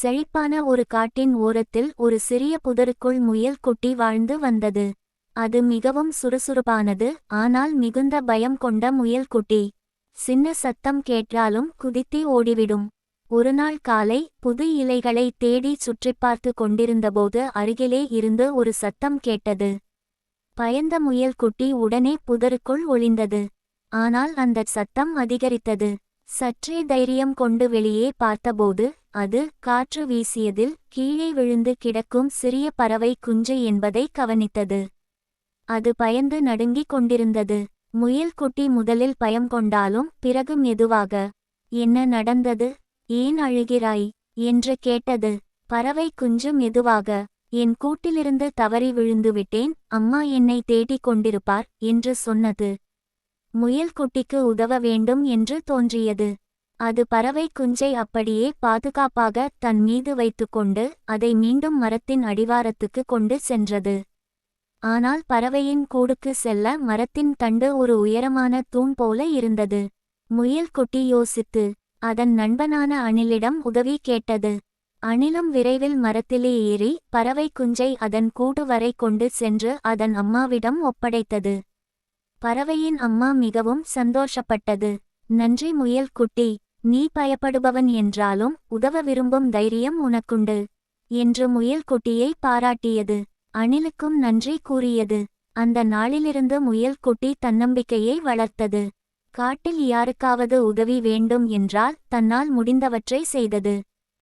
செழிப்பான ஒரு காட்டின் ஓரத்தில் ஒரு சிறிய புதருக்குள் முயல் குட்டி வாழ்ந்து வந்தது. அது மிகவும் சுறுசுறுப்பானது ஆனால் மிகுந்த பயம் கொண்ட முயல் குட்டி. சின்ன சத்தம் கேட்டாலும் குதித்தி ஓடிவிடும். ஒருநாள் காலை புது இலைகளை தேடி சுற்றிப் பார்த்து கொண்டிருந்தபோது அருகிலே இருந்து ஒரு சத்தம் கேட்டது. பயந்த முயல் குட்டி உடனே புதருக்குள் ஒளிந்தது. ஆனால் அந்த சத்தம் அதிகரித்தது. சற்றே தைரியம் கொண்டு வெளியே பார்த்தபோது அது காற்று வீசியதில் கீழே விழுந்து கிடக்கும் சிறிய பறவை குஞ்சு என்பதை கவனித்தது. அது பயந்து நடுங்கிக் கொண்டிருந்தது. முயல் குட்டி முதலில் பயம் கொண்டாலும் பிறகு மெதுவாக என்ன நடந்தது? ஏன் அழுகிறாய் என்று கேட்டது. பறவை குஞ்சு மெதுவாக என் கூட்டிலிருந்து தவறி விழுந்துவிட்டேன் அம்மா என்னை தேடிக் கொண்டிருப்பார் என்று சொன்னது. முயல் குட்டிக்கு உதவ வேண்டும் என்று தோன்றியது. அது பறவை குஞ்சை அப்படியே பாதுகாப்பாக தன் மீது வைத்துக்கொண்டு அதை மீண்டும் மரத்தின் அடிவாரத்துக்கு கொண்டு சென்றது. ஆனால் பறவையின் கூடுக்கு செல்ல மரத்தின் தண்டு ஒரு உயரமான தூண் போல இருந்தது. முயல் குட்டி யோசித்து அதன் நண்பனான அணிலிடம் உதவி கேட்டது. அணிலும் விரைவில் மரத்திலே ஏறி பறவை குஞ்சை அதன் கூடு வரை கொண்டு சென்று அதன் அம்மாவிடம் ஒப்படைத்தது. பறவையின் அம்மா மிகவும் சந்தோஷப்பட்டது. நன்றி முயல் குட்டி. நீ பயப்படுபவன் என்றாலும் உதவ விரும்பும் தைரியம் உனக்குண்டு. என்று முயல் குட்டியை பாராட்டியது. அணிலுக்கும் நன்றி கூறியது. அந்த நாளிலிருந்து முயல் குட்டி தன்னம்பிக்கையை வளர்த்தது. காட்டில் யாருக்காவது உதவி வேண்டும் என்றால் தன்னால் முடிந்தவற்றை செய்தது.